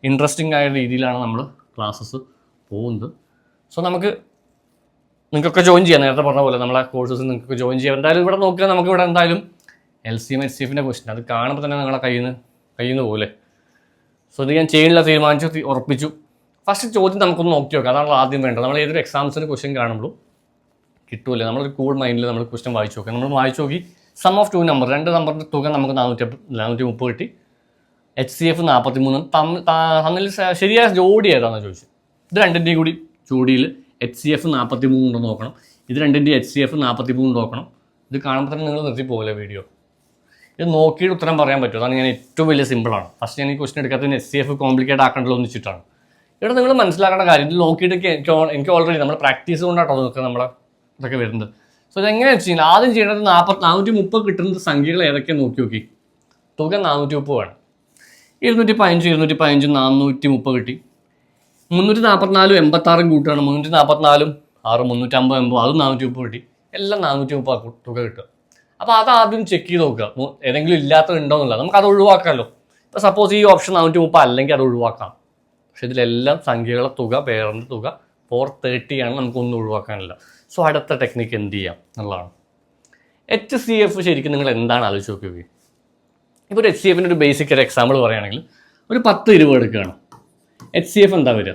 A: ഇൻട്രസ്റ്റിംഗ് ആയ രീതിയിലാണ് നമ്മൾ ക്ലാസ്സസ് പോകുന്നത്. സോ നമുക്ക് നിങ്ങൾക്കൊക്കെ ജോയിൻ ചെയ്യാം. നേരത്തെ പറഞ്ഞ പോലെ നമ്മളെ കോഴ്സസ് നിങ്ങൾക്ക് ജോയിൻ ചെയ്യാം. എന്തായാലും ഇവിടെ നോക്കിയാൽ നമുക്ക് ഇവിടെ എന്തായാലും L C M H C എഫിന്റെ ക്വസ്റ്റൻ അത് കാണുമ്പോൾ തന്നെ നിങ്ങളെ കയ്യിൽ നിന്ന് കയ്യിൽ നിന്ന് പോലെ സോ ഇത് ഞാൻ ചെയ്യില്ല തീരുമാനിച്ചു ഉറപ്പിച്ചു. ഫസ്റ്റ് ചോദ്യം നമുക്കൊന്ന് നോക്കി നോക്കാം. അതാണ് ആദ്യം വേണ്ടത്. നമ്മൾ ഏതൊരു എക്സാംസിന് ക്വസ്റ്റ്യൻ കാണുമ്പോഴും കിട്ടൂല്ലേ? നമ്മളൊരു കൂൾ മൈൻഡിൽ നമ്മൾ ക്വസ്റ്റ്യൻ വായിച്ചു നോക്കാം. നമ്മൾ വായിച്ചു നോക്കി. സം ഓഫ് ടു നമ്പർ രണ്ട് നമ്പറിന്റെ തുക നമുക്ക് നാനൂറ്റി നാനൂറ്റി മുപ്പത് കിട്ടി. എച്ച് സി എഫ് നാൽപ്പത്തി മൂന്ന് തമ്മിൽ ശരിയായ ജോഡി ഏതാണെന്ന് ചോദിച്ചു? ഇത് രണ്ടിന്റെയും കൂടി ജോഡിയിൽ എച്ച് സി എഫ് നാൽപ്പത്തി മൂന്ന് ഉണ്ടെന്ന് നോക്കണം. ഇത് രണ്ടിന്റെയും എച്ച് സി എഫ് നാൽപ്പത്തി മൂന്ന് നോക്കണം. ഇത് കാണുമ്പോൾ തന്നെ നിങ്ങൾ നിർത്തി പോകില്ല വീഡിയോ? ഇത് നോക്കിയിട്ട് ഉത്തരം പറയാൻ പറ്റും. അതാണ് ഞാൻ ഏറ്റവും വലിയ സിമ്പിളാണ് ഫസ്റ്റ് ഞാൻ ഈ ക്വസ്റ്റൻ എടുക്കാത്തതിന് എസ് സി എഫ് കോംപ്ലിക്കേറ്റ് ആക്കേണ്ടല്ലോ എന്ന് വെച്ചിട്ടാണ്. ഇവിടെ നിങ്ങൾ മനസ്സിലാക്കേണ്ട കാര്യം ഇത് നോക്കിയിട്ട് എനിക്ക് എനിക്ക് ഓൾറെഡി നമ്മൾ പ്രാക്ടീസ് കൊണ്ടാട്ടോ നോക്കുക നമ്മളെ ഇതൊക്കെ വരുന്നത്. സോ ഇതെങ്ങനെയാണെന്ന് വെച്ച് കഴിഞ്ഞാൽ ആദ്യം ചെയ്യേണ്ടത് നാൽപ്പത്തി നാനൂറ്റി മുപ്പത് കിട്ടുന്ന സംഖ്യകൾ ഏതൊക്കെ നോക്കി നോക്കി. തുക നാനൂറ്റി മുപ്പത് വേണം. ഇരുന്നൂറ്റി പതിനഞ്ച് ഇരുന്നൂറ്റി പതിനഞ്ച് നാനൂറ്റി മുപ്പത് കിട്ടി. മുന്നൂറ്റി നാൽപ്പത്തിനാലും എൺപത്താറും കൂട്ടുകയാണ്. മുന്നൂറ്റി നാൽപ്പത്തിനാലും ആറ് മുന്നൂറ്റമ്പത് എൺപത് അതും നാനൂറ്റി മുപ്പത് കിട്ടി. എല്ലാം നാനൂറ്റി മുപ്പത് തുക കിട്ടുക. അപ്പോൾ അത് ആദ്യം ചെക്ക് ചെയ്ത് നോക്കുക. ഏതെങ്കിലും ഇല്ലാത്തത് ഉണ്ടോ എന്നുള്ളത്. നമുക്ക് അത് ഒഴിവാക്കാമല്ലോ ഇപ്പോൾ സപ്പോസ് ഈ ഓപ്ഷൻ നാനൂറ്റി മുപ്പത് അല്ലെങ്കിൽ അത് ഒഴിവാക്കാം. പക്ഷെ ഇതിലെല്ലാം സംഖ്യകളുടെ തുക പേരന്റെ തുക ഫോർ തേർട്ടി ആണ് നമുക്കൊന്നും ഒഴിവാക്കാനില്ല. സോ അടുത്ത ടെക്നിക്ക് എന്ത് ചെയ്യാം എന്നുള്ളതാണ്. എച്ച് സി എഫ് ശരിക്കും നിങ്ങൾ എന്താണ് ആലോചിച്ച് നോക്കുക ഇപ്പോൾ ഒരു എച്ച് സി എഫിന്റെ ഒരു ബേസിക് ഒരു എക്സാമ്പിൾ പറയുകയാണെങ്കിൽ ഒരു പത്ത് ഇരുപത് എടുക്കുകയാണ്. എച്ച് സി എഫ് എന്താ വരിക?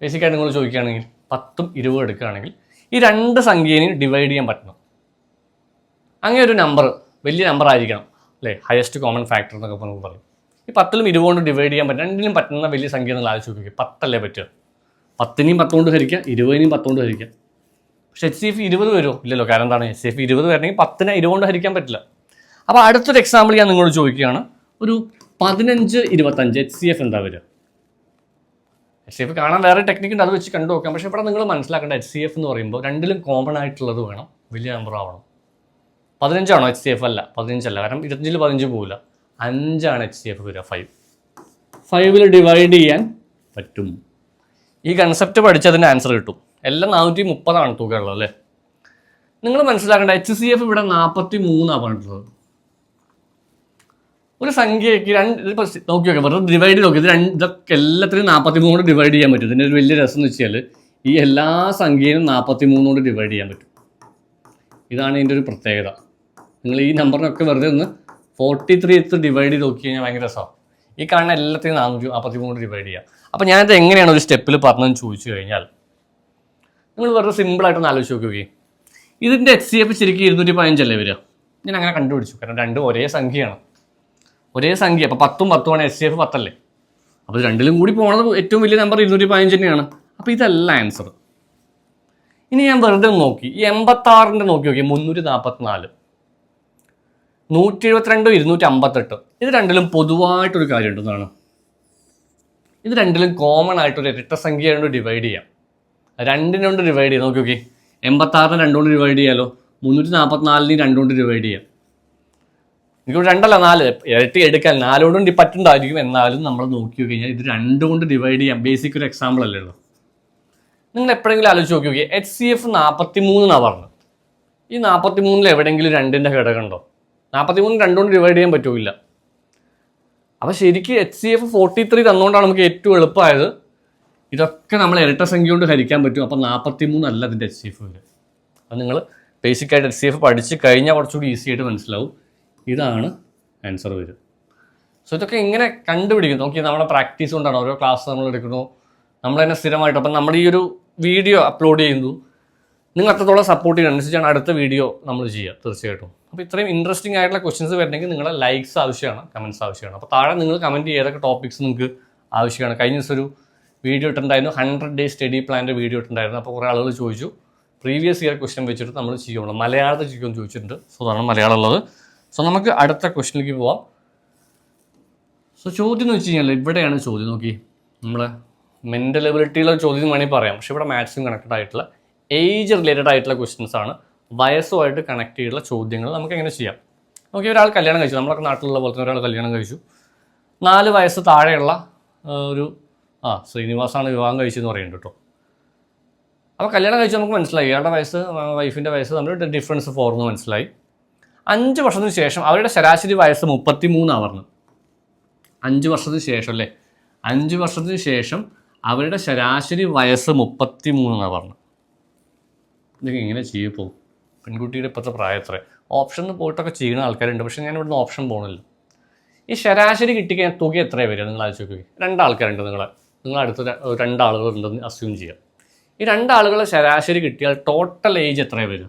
A: ബേസിക്കായിട്ട് നിങ്ങൾ ചോദിക്കുകയാണെങ്കിൽ പത്തും ഇരുപത് എടുക്കുകയാണെങ്കിൽ ഈ രണ്ട് സംഖ്യേനെയും ഡിവൈഡ് ചെയ്യാൻ പറ്റണം. അങ്ങനെ ഒരു നമ്പർ വലിയ നമ്പർ ആയിരിക്കണം അല്ലേ? ഹയസ്റ്റ് കോമൺ ഫാക്ടർ എന്നൊക്കെ നമുക്ക് പറയും. ഈ പത്തിലും ഇരുപതുകൊണ്ട് ഡിവൈഡ് ചെയ്യാൻ പറ്റും. രണ്ടിനും പറ്റുന്ന വലിയ സംഖ്യ നിങ്ങൾ ആലോചിച്ച് നോക്കുക പത്തല്ലേ പറ്റുക? പത്തിനെയും പത്തുകൊണ്ട് ഹരിക്കുക ഇരുപതിനെയും പത്തുകൊണ്ട് ഹരിക്കുക. പക്ഷെ എച്ച് സി എഫ് ഇരുപത് വരുമോ? ഇല്ലല്ലോ കാരണം എന്താണ്? എച്ച് സി എഫ് ഇരുപത് വരണമെങ്കിൽ പത്തിനെ ഇരുപതുകൊണ്ട് ഹരിക്കാൻ പറ്റില്ല. അപ്പോൾ അടുത്തൊരു എക്സാമ്പിൾ ഞാൻ നിങ്ങളോട് ചോദിക്കുകയാണ്. ഒരു പതിനഞ്ച് ഇരുപത്തഞ്ച് എച്ച് സി എഫ് എന്താ വരിക? എച്ച് സി എഫ് കാണാൻ വേറെ ടെക്നിക്ക് ഉണ്ട് അത് വെച്ച് കണ്ടു നോക്കാം. പക്ഷേ ഇവിടെ നിങ്ങൾ മനസ്സിലാക്കേണ്ട എച്ച് സി എഫ് എന്ന് പറയുമ്പോൾ രണ്ടിലും കോമൺ ആയിട്ടുള്ളത് വേണം വലിയ നമ്പർ ആവണം. പതിനഞ്ചാണോ എച്ച് സി എഫ് അല്ല. പതിനഞ്ചല്ല. കാരണം ഇരുപത്തഞ്ചിൽ പതിനഞ്ച് പോകില്ല അഞ്ചാണ് എച്ച് സി എഫ് വരിക ഫൈവ് ഫൈവിൽ ഡിവൈഡ് ചെയ്യാൻ പറ്റും. ഈ കൺസെപ്റ്റ് പഠിച്ചതിന്റെ ആൻസർ കിട്ടും. എല്ലാം നാനൂറ്റി മുപ്പതാണ് തുക ഉള്ളത് അല്ലേ? നിങ്ങൾ മനസ്സിലാക്കേണ്ട എച്ച് സി എഫ് ഇവിടെ നാൽപ്പത്തി മൂന്നാണ് പറഞ്ഞിട്ടുള്ളത്. ഒരു സംഖ്യയ്ക്ക് രണ്ട് ഇതിപ്പോൾ നോക്കി നോക്കാം വെറുതെ ഡിവൈഡ് നോക്കി ഇത് രണ്ട് ഇതൊക്കെ എല്ലാത്തിനും നാൽപ്പത്തി മൂന്ന് ഡിവൈഡ് ചെയ്യാൻ പറ്റും. ഇതിന്റെ ഒരു വലിയ രസം എന്ന് വെച്ചാൽ ഈ എല്ലാ സംഖ്യയും നാൽപ്പത്തി മൂന്നോട് ഡിവൈഡ് ചെയ്യാൻ പറ്റും. ഇതാണ് ഇതിന്റെ ഒരു പ്രത്യേകത. നിങ്ങൾ ഈ നമ്പറിനൊക്കെ വെറുതെ ഒന്ന് ഫോർട്ടി ത്രീ എത്ത് ഡിവൈഡ് ചെയ്ത് നോക്കി കഴിഞ്ഞാൽ ഭയങ്കര രസമാണ് ഈ കാണുന്ന എല്ലാത്തിനും നാനൂറ്റി അപ്പത്തി മൂന്ന് ഡിവൈഡ് ചെയ്യുക അപ്പോൾ ഞാനത് എങ്ങനെയാണ് ഒരു സ്റ്റെപ്പിൽ പറഞ്ഞതെന്ന് ചോദിച്ചു കഴിഞ്ഞാൽ നിങ്ങൾ വെറുതെ സിമ്പിളായിട്ടൊന്ന് ആലോചിച്ച് നോക്കുകയും ഇതിന്റെ എച്ച് സി എഫ് ശരിക്കും ഇരുന്നൂറ്റി പതിനഞ്ചല്ലേ വരിക? ഞാൻ അങ്ങനെ കണ്ടുപിടിച്ചു. കാരണം രണ്ടും ഒരേ സംഖ്യയാണ്. ഒരേ സംഖ്യ. അപ്പോൾ പത്തും പത്തുമാണ് എച്ച് സി എഫ് പത്തല്ലേ? അപ്പോൾ രണ്ടിലും കൂടി പോണത് ഏറ്റവും വലിയ നമ്പർ ഇരുന്നൂറ്റി പതിനഞ്ച് തന്നെയാണ്. അപ്പോൾ ഇതല്ല ആൻസർ ഇനി ഞാൻ വെറുതെ നോക്കി. ഈ എൺപത്താറിന്റെ നോക്കി നോക്കി. മുന്നൂറ്റി നാൽപ്പത്തിനാല് നൂറ്റി എഴുപത്തിരണ്ടും ഇരുന്നൂറ്റി അമ്പത്തെട്ടും ഇത് രണ്ടിലും പൊതുവായിട്ടൊരു കാര്യം ഉണ്ടെന്നാണ് ഇത് രണ്ടിലും കോമൺ ആയിട്ടൊരു ഇരട്ട സംഖ്യ കൊണ്ട് ഡിവൈഡ് ചെയ്യാം. രണ്ടിനെ കൊണ്ട് ഡിവൈഡ് ചെയ്യാം. നോക്കി നോക്കി എൺപത്താറിന് രണ്ടുകൊണ്ട് ഡിവൈഡ് ചെയ്യാലോ? മുന്നൂറ്റി നാൽപ്പത്തിനാലിന് രണ്ടുകൊണ്ട് ഡിവൈഡ് ചെയ്യാം. എനിക്ക് രണ്ടല്ല നാല്. ഇരട്ടി എടുക്കാൻ നാലുകൊണ്ടും പറ്റുണ്ടായിരിക്കും എന്നാലും നമ്മൾ നോക്കി കഴിഞ്ഞാൽ ഇത് രണ്ടുകൊണ്ട് ഡിവൈഡ് ചെയ്യാം. ബേസിക് ഒരു എക്സാമ്പിൾ അല്ലേ ഉള്ളൂ. നിങ്ങൾ എപ്പോഴെങ്കിലും ആലോചിച്ച് നോക്കി നോക്കി എച്ച് സി എഫ് നാൽപ്പത്തി മൂന്ന് എന്നാണ് പറഞ്ഞത്. ഈ നാൽപ്പത്തി മൂന്നിൽ എവിടെയെങ്കിലും രണ്ടിന്റെ ഘടകം ഉണ്ടോ നാൽപ്പത്തി മൂന്ന് രണ്ടുകൊണ്ട് ഡിവൈഡ് ചെയ്യാൻ പറ്റൂല അപ്പോൾ ശരിക്കും H C F forty three തന്നുകൊണ്ടാണ് നമുക്ക് ഏറ്റവും എളുപ്പമായത്. ഇതൊക്കെ നമ്മൾ ഇരട്ട സംഖ്യ കൊണ്ട് ഹരിക്കാൻ പറ്റും. അപ്പം നാൽപ്പത്തി മൂന്നല്ല അതിന്റെ എച്ച് സി എഫ് വരിക അപ്പം നിങ്ങൾ ബേസിക്കായിട്ട് എച്ച് സി എഫ് പഠിച്ച് കഴിഞ്ഞാൽ കുറച്ചുകൂടി ഈസി ആയിട്ട് മനസ്സിലാവും. ഇതാണ് ആൻസർ വരും സോ ഇതൊക്കെ ഇങ്ങനെ കണ്ടുപിടിക്കും നോക്കി നമ്മുടെ പ്രാക്ടീസ് കൊണ്ടാണ് ഓരോ ക്ലാസ് നമ്മൾ എടുക്കുന്നു. നമ്മൾ തന്നെ സ്ഥിരമായിട്ട്. അപ്പം നമ്മൾ ഈ ഒരു വീഡിയോ അപ്ലോഡ് ചെയ്യുന്നു. നിങ്ങൾ അത്രത്തോളം സപ്പോർട്ട് ചെയ്യുന്ന അനുസരിച്ചാണ് അടുത്ത വീഡിയോ നമ്മൾ ചെയ്യുക തീർച്ചയായിട്ടും. അപ്പോൾ ഇത്രയും ഇൻട്രസ്റ്റിംഗ് ആയിട്ടുള്ള ക്വസ്റ്റ്യൻസ് വരണമെങ്കിൽ നിങ്ങളുടെ ലൈക്സ് ആവശ്യമാണ് കമന്റ്സ് ആവശ്യമാണ്. അപ്പോൾ താഴെ നിങ്ങൾ കമന്റ് ഏതൊക്കെ ടോപ്പിക്സ് നിങ്ങൾക്ക് ആവശ്യമാണ്. കഴിഞ്ഞ ദിവസം ഒരു വീഡിയോ ഇട്ടുണ്ടായിരുന്നു ഹൺഡ്രഡ് ഡേ സ്റ്റഡി പ്ലാന്റെ വീഡിയോ ഇട്ടുണ്ടായിരുന്നു അപ്പോൾ കുറേ ആളുകൾ ചോദിച്ചു പ്രീവിയസ് ഇയർ ക്വസ്റ്റ്യൻ വെച്ചിട്ട് നമ്മൾ ചെയ്യണം മലയാളത്തിൽ ചെയ്യുമെന്ന് ചോദിച്ചിട്ടുണ്ട്. സോ അതാണ് മലയാളം ഉള്ളത്. സോ നമുക്ക് അടുത്ത ക്വസ്റ്റ്യനിലേക്ക് പോവാം. സോ ചോദ്യം എന്ന് വെച്ച് കഴിഞ്ഞാൽ ഇവിടെയാണ് ചോദ്യം. നോക്കി നമ്മൾ മെന്റൽ എബിലിറ്റിയിലുള്ള ചോദ്യം വേണമെങ്കിൽ പറയാം. പക്ഷേ ഇവിടെ മാത്സും കണക്റ്റഡ് ആയിട്ടുള്ള ഏജ് റിലേറ്റഡ് ആയിട്ടുള്ള ക്വസ്റ്റ്യൻസ് ആണ്. വയസ്സുമായിട്ട് കണക്ട് ചെയ്തിട്ടുള്ള ചോദ്യങ്ങൾ നമുക്ക് എങ്ങനെ ചെയ്യാം നോക്കി ഒരാൾ കല്യാണം കഴിച്ചു. നമ്മളൊക്കെ നാട്ടിലുള്ള പോലെ ഒരാൾ കല്യാണം കഴിച്ചു. നാല് വയസ്സ് താഴെയുള്ള ഒരു ആ ശ്രീനിവാസാണ് വിവാഹം കഴിച്ചതെന്ന് പറയുന്നുണ്ട് കേട്ടോ. അപ്പോൾ കല്യാണം കഴിച്ച് നമുക്ക് മനസ്സിലായി. ഇയാളുടെ വയസ്സ് വൈഫിന്റെ വയസ്സ് തമ്മിൽ ഡിഫറൻസ് ഫോർന്ന് മനസ്സിലായി. അഞ്ച് വർഷത്തിന് ശേഷം അവരുടെ ശരാശരി വയസ്സ് മുപ്പത്തി മൂന്നാണ് പറഞ്ഞത്. അഞ്ച് വർഷത്തിന് ശേഷം അല്ലേ? അഞ്ച് വർഷത്തിന് ശേഷം അവരുടെ ശരാശരി വയസ്സ് മുപ്പത്തി മൂന്നാണ് പറഞ്ഞത്. ഇതൊക്കെ എങ്ങനെ ചെയ്യും പോകും പെൺകുട്ടിയുടെ ഇപ്പോഴത്തെ പ്രായത്ര. ഓപ്ഷനിൽ പോയിട്ടൊക്കെ ചെയ്യുന്ന ആൾക്കാരുണ്ട് പക്ഷേ ഞാൻ ഇവിടുന്ന് ഓപ്ഷൻ പോകണില്ല ഈ ശരാശരി കിട്ടിക്കഴിഞ്ഞാൽ തുക എത്രയാണ് വരിക? നിങ്ങൾ ആലോചിച്ച് നോക്കി. രണ്ടാൾക്കാരുണ്ട് നിങ്ങളെ. നിങ്ങൾ അടുത്ത ര- രണ്ടാളുകൾ ഉണ്ടെന്ന് അസ്യൂം ചെയ്യാം. ഈ രണ്ടാളുകളെ ശരാശരി കിട്ടിയാൽ ടോട്ടൽ ഏജ് എത്രയാണ് വരിക?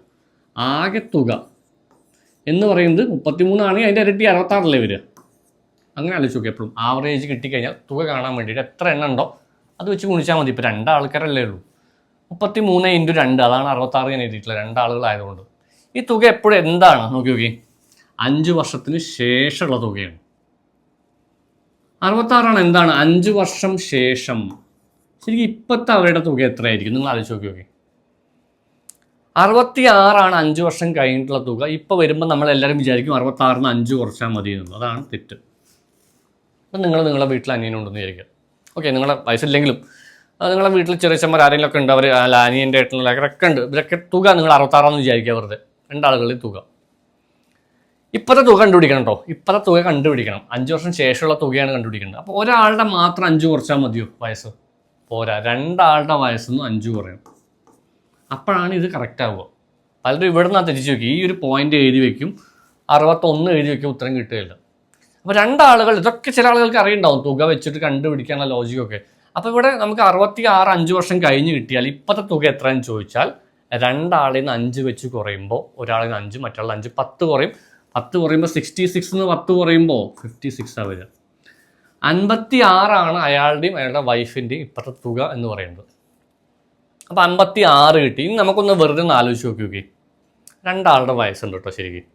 A: ആകെ തുക എന്ന് പറയുന്നത് മുപ്പത്തിമൂന്നാണെങ്കിൽ അതിന്റെ ഇരട്ടി അറുപത്താറല്ലേ വരിക? അങ്ങനെ ആലോചിച്ച് നോക്കി എപ്പോഴും. ആവറേജ് കിട്ടിക്കഴിഞ്ഞാൽ തുക കാണാൻ വേണ്ടിയിട്ട് എത്ര എണ്ണം ഉണ്ടോ അത് വെച്ച് ഗുണിച്ചാൽ മതി. ഇപ്പോൾ രണ്ടാൾക്കാരല്ലേ ഉള്ളൂ. മുപ്പത്തി മൂന്ന് ഇന്റു രണ്ട് അതാണ് അറുപത്താറ് ഞാൻ എഴുതിയിട്ടുള്ളത് രണ്ടാളുകളായതുകൊണ്ട്. ഈ തുക എപ്പോഴും എന്താണ്? നോക്കി നോക്കി. അഞ്ച് വർഷത്തിന് ശേഷമുള്ള തുകയാണ്. അറുപത്താറാണ് എന്താണ്? അഞ്ച് വർഷം ശേഷം. ശരിക്കും ഇപ്പോഴത്തെ അവരുടെ തുക എത്രയായിരിക്കും? നിങ്ങൾ ആലോചിച്ച് നോക്കി നോക്കി. അറുപത്തി ആറാണ് അഞ്ച് വർഷം കഴിഞ്ഞിട്ടുള്ള തുക. ഇപ്പോൾ വരുമ്പോൾ നമ്മൾ എല്ലാവരും വിചാരിക്കും അറുപത്താറിന് അഞ്ച് കുറച്ചാൽ മതി എന്നുള്ളത്. അതാണ് തെറ്റ്. അപ്പം നിങ്ങൾ നിങ്ങളുടെ വീട്ടിൽ അനിയനുണ്ടെന്ന് വിചാരിക്കുക. ഓക്കെ നിങ്ങളുടെ വയസ്സില്ലെങ്കിലും നിങ്ങളുടെ വീട്ടിൽ ചെറിയച്ചന്മാർ ആരെങ്കിലും ഒക്കെ ഉണ്ട് അവർ അല്ല അനിയന്റെ ഏട്ടനുള്ള ഒക്കെ ഉണ്ട്. ഇവരൊക്കെ തുക നിങ്ങൾ അറുപത്താറാന്ന് വിചാരിക്കുക വെറുതെ. രണ്ടാളുകളിൽ തുക. ഇപ്പോഴത്തെ തുക കണ്ടുപിടിക്കണം കേട്ടോ ഇപ്പോഴത്തെ തുക കണ്ടുപിടിക്കണം. അഞ്ച് വർഷം ശേഷമുള്ള തുകയാണ് കണ്ടുപിടിക്കേണ്ടത്. അപ്പോൾ ഒരാളുടെ മാത്രം അഞ്ച് കുറച്ചാൽ മതിയോ വയസ്സ്? പോരാ. രണ്ടാളുടെ വയസ്സൊന്നും അഞ്ച് കുറയണം. അപ്പോഴാണ് ഇത് കറക്റ്റ് ആവുക. പലരും ഇവിടെ നിന്നാണ് തിരിച്ചു നോക്കി. ഈ ഒരു പോയിന്റ് എഴുതി വെക്കും. അറുപത്തൊന്ന് എഴുതി വെക്കും ഉത്തരം കിട്ടുകയില്ല. അപ്പോൾ രണ്ടാളുകൾ ഇതൊക്കെ ചില ആളുകൾക്ക് അറിയുണ്ടാവും. തുക വെച്ചിട്ട് കണ്ടുപിടിക്കാനുള്ള ലോജിക്കൊക്കെ അപ്പോൾ ഇവിടെ നമുക്ക് അറുപത്തി ആറ് അഞ്ച് വർഷം കഴിഞ്ഞ് കിട്ടിയാൽ ഇപ്പോഴത്തെ തുക എത്രയെന്ന് ചോദിച്ചാൽ രണ്ടാളിൽ നിന്ന് അഞ്ച് വെച്ച് കുറയുമ്പോൾ ഒരാളിൽ നിന്ന് അഞ്ച് മറ്റൊരാൾ അഞ്ച് പത്ത് കുറയും. പത്ത് കുറയുമ്പോൾ സിക്സ്റ്റി സിക്സ് എന്ന് പത്ത് കുറയുമ്പോൾ ഫിഫ്റ്റി സിക്സ് ആണ് വരിക. അൻപത്തി ആറാണ് അയാളുടെയും അയാളുടെ വൈഫിന്റെയും ഇപ്പോഴത്തെ തുക എന്ന് പറയുന്നത്. അപ്പോൾ അൻപത്തി ആറ് കിട്ടി. ഇനി നമുക്കൊന്ന് വെറുതെ ഒന്ന് ആലോചിച്ച് നോക്കി നോക്കി. രണ്ടാളുടെ വയസ്സുണ്ട് കേട്ടോ ശരിക്കും.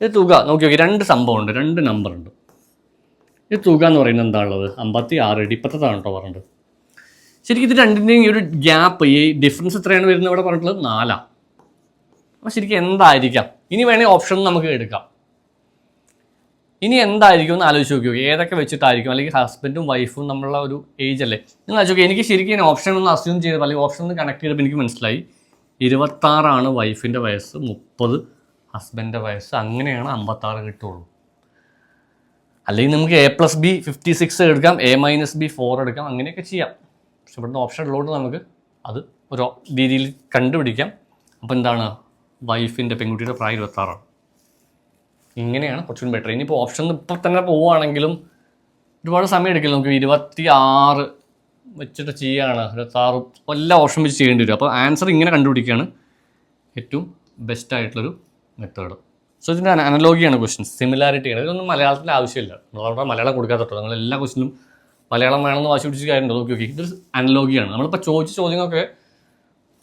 A: ഇത് തുക നോക്കി നോക്കി. രണ്ട് സംഭവമുണ്ട് രണ്ട് നമ്പറുണ്ട് ഇത് തുക എന്ന് പറയുന്നത് എന്താ ഉള്ളത്? അമ്പത്തി ആറ് ഇടി ഇപ്പത്തതാണ് കേട്ടോ പറഞ്ഞത്. ശരിക്കും ഇത് രണ്ടിന്റെയും ഈ ഒരു ഗ്യാപ്പ് ഈ ഡിഫറൻസ് എത്രയാണ് വരുന്നത് ഇവിടെ പറഞ്ഞിട്ടുള്ളത്? നാലാണ് അപ്പോൾ ശരിക്കും എന്തായിരിക്കാം? ഇനി വേണമെങ്കിൽ ഓപ്ഷൻ നമുക്ക് എടുക്കാം. ഇനി എന്തായിരിക്കും എന്ന് ആലോചിച്ച് നോക്കി നോക്കി. ഏതൊക്കെ വെച്ചിട്ടായിരിക്കും? അല്ലെങ്കിൽ ഹസ്ബൻഡും വൈഫും നമ്മളുടെ ഒരു ഏജ് അല്ലേ? ആലോചിച്ച് നോക്കി. എനിക്ക് ശരിക്കും ഞാൻ ഓപ്ഷൻ ഒന്ന് അസ്യൂം ചെയ്തപ്പോൾ അല്ലെങ്കിൽ ഓപ്ഷൻ ഒന്ന് കണക്ട് ചെയ്തപ്പോൾ എനിക്ക് മനസ്സിലായി. ഇരുപത്താറാണ് വൈഫിന്റെ വയസ്സ് മുപ്പത് ഹസ്ബൻഡിന്റെ വയസ്സ്. അങ്ങനെയാണ് അമ്പത്താറ് കിട്ടുള്ളൂ. അല്ലെങ്കിൽ നമുക്ക് A plus B fifty six എടുക്കാം. എ മൈനസ് ബി ഫോർ എടുക്കാം. അങ്ങനെയൊക്കെ ചെയ്യാം. പക്ഷെ ഇവിടുന്ന് ഓപ്ഷൻ ഉള്ളതുകൊണ്ട് നമുക്ക് അത് ഒരു രീതിയിൽ കണ്ടുപിടിക്കാം. അപ്പോൾ എന്താണ്? വൈഫിന്റെ പെൺകുട്ടിയുടെ പ്രായം ഇരുപത്താറാണ്. ഇങ്ങനെയാണ് കുറച്ചുകൂടി ബെറ്റർ ഇനിയിപ്പോൾ ഓപ്ഷൻ ഇപ്പോൾ തന്നെ പോവുകയാണെങ്കിലും ഒരുപാട് സമയം എടുക്കില്ല. നമുക്ക് ഇരുപത്തി ആറ് വെച്ചിട്ട് ചെയ്യുകയാണ് ഇരുപത്താറ് എല്ലാ ഓപ്ഷൻ വെച്ച് ചെയ്യേണ്ടി വരും. അപ്പോൾ ആൻസർ ഇങ്ങനെ കണ്ടുപിടിക്കുകയാണ് ഏറ്റവും ബെസ്റ്റ് ആയിട്ടുള്ളൊരു മെത്തേഡ് സോ ഇതിന്റെ അനലോഗിയാണ് ക്വസ്റ്റ്യൻസ് സിമിലാരിറ്റിയാണ് ഇതൊന്നും മലയാളത്തിൽ ആവശ്യമില്ല. നമ്മളവിടെ മലയാളം കൊടുക്കാത്തട്ടോ നിങ്ങൾ എല്ലാ ക്വസ്റ്റിനും മലയാളം വേണമെന്ന് വാശി പിടിച്ച് കാര്യമുണ്ടോ. നോക്കി നോക്കി. ഇതൊരു അനലോഗിയാണ്. നമ്മളിപ്പോൾ ചോദിച്ച ചോദ്യങ്ങളൊക്കെ